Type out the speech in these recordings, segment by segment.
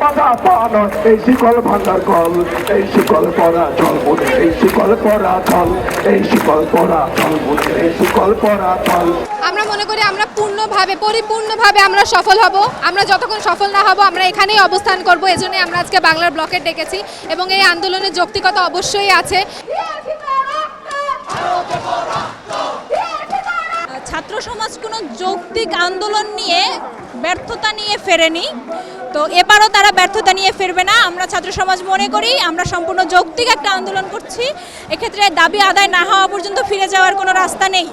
বাধা পান এই শিকল ভাঙার কল এই শিকল পরা চল মনে এই শিকল পরা চল এই শিকল পরা চল মনে এই শিকল পরা চল আমরা মনে করি আমরা পূর্ণভাবে পরিপূর্ণভাবে আমরা সফল হব। আমরা যতক্ষণ সফল না হব আমরা এখানেই অবস্থান করব। এজন্যই আমরা আজকে বাংলার ব্লকে ডেকেছি এবং এই আন্দোলনের যৌক্তিকতা অবশ্যই আছে। ছাত্র সমাজ কোনো যৌক্তিক আন্দোলন নিয়ে ব্যর্থতা নিয়ে ফেরেনি। তো এবারও তারা ব্যর্থতা নিয়ে ফিরবে না। আমরা ছাত্র সমাজ মনে করি, আমরা সম্পূর্ণ যৌক্তিক একটা আন্দোলন করছি। এক্ষেত্রে দাবি আদায় না হওয়া পর্যন্ত ফিরে যাওয়ার কোনো রাস্তা নেই।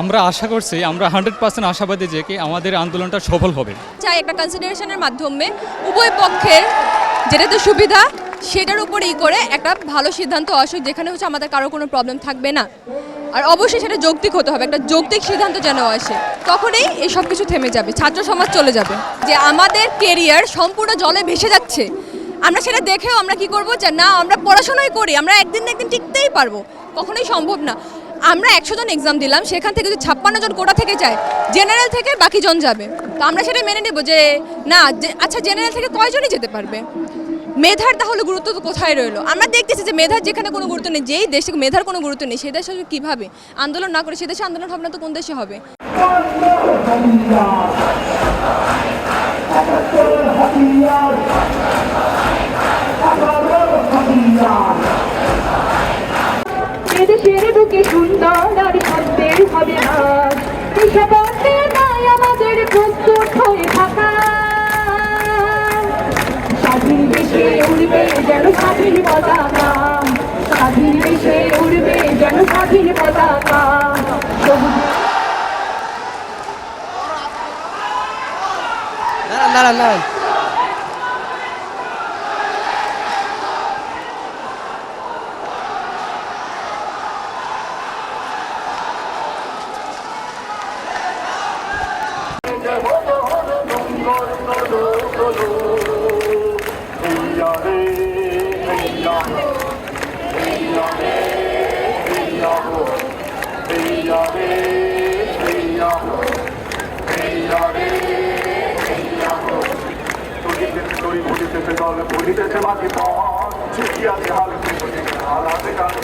আমরা আশা করছি, আমরা হান্ড্রেড পার্সেন্ট আশাবাদী যে কি আমাদের আন্দোলনটা সফল হবে। চাই একটা কনসিডারেশনের মাধ্যমে উভয় পক্ষের যেটাতে সুবিধা, সেটার উপর ই করে একটা ভালো সিদ্ধান্ত আসুক, যেখানে হচ্ছে আমাদের কারও কোনো প্রবলেম থাকবে না। আর অবশ্যই সেটা যৌক্তিক হতে হবে, একটা যৌক্তিক সিদ্ধান্ত যেন আসে, তখনই এই সব কিছু থেমে যাবে, ছাত্র সমাজ চলে যাবে। যে আমাদের কেরিয়ার সম্পূর্ণ জলে ভেসে যাচ্ছে, আমরা সেটা দেখেও আমরা কি করব যে না, আমরা পড়াশোনাই করি, আমরা একদিন না একদিন টিকতেই পারব, কখনোই সম্ভব না। আমরা একশো জন এক্সাম দিলাম, সেখান থেকে যদি ছাপ্পান্ন জন কোটা থেকে চায় জেনারেল থেকে বাকি জন যাবে। তো আমরা সেটা মেনে নেব যে, না আচ্ছা জেনারেল থেকে কয়জনই যেতে পারবে? মেধার তাহলে গুরুত্ব তো কোথায় রইল? আমরা দেখতেছি যে মেধার যেখানে কোনো গুরুত্ব নেই, যেই দেশে মেধার কোনো গুরুত্ব নেই সেই দেশে কীভাবে? আন্দোলন না করে, সে দেশে আন্দোলন ভাবনা তো কোন দেশে হবে? বুকে সুন্দর হবে দেশাবর্তে নাই আমাদের প্রস্তুত হয়ে থাকা। স্বাধীন দেশে উড়বে যেন স্বাধীন পতাকা। স্বাধীন দেশে উড়বে যেন স্বাধীন পতাকা। সবুজ দাঁড়ান দাঁড়ান। দাঁড়ান ভুলিতেছে মাঝে পথ ছুটিয়াছে হাল হালাতে কাল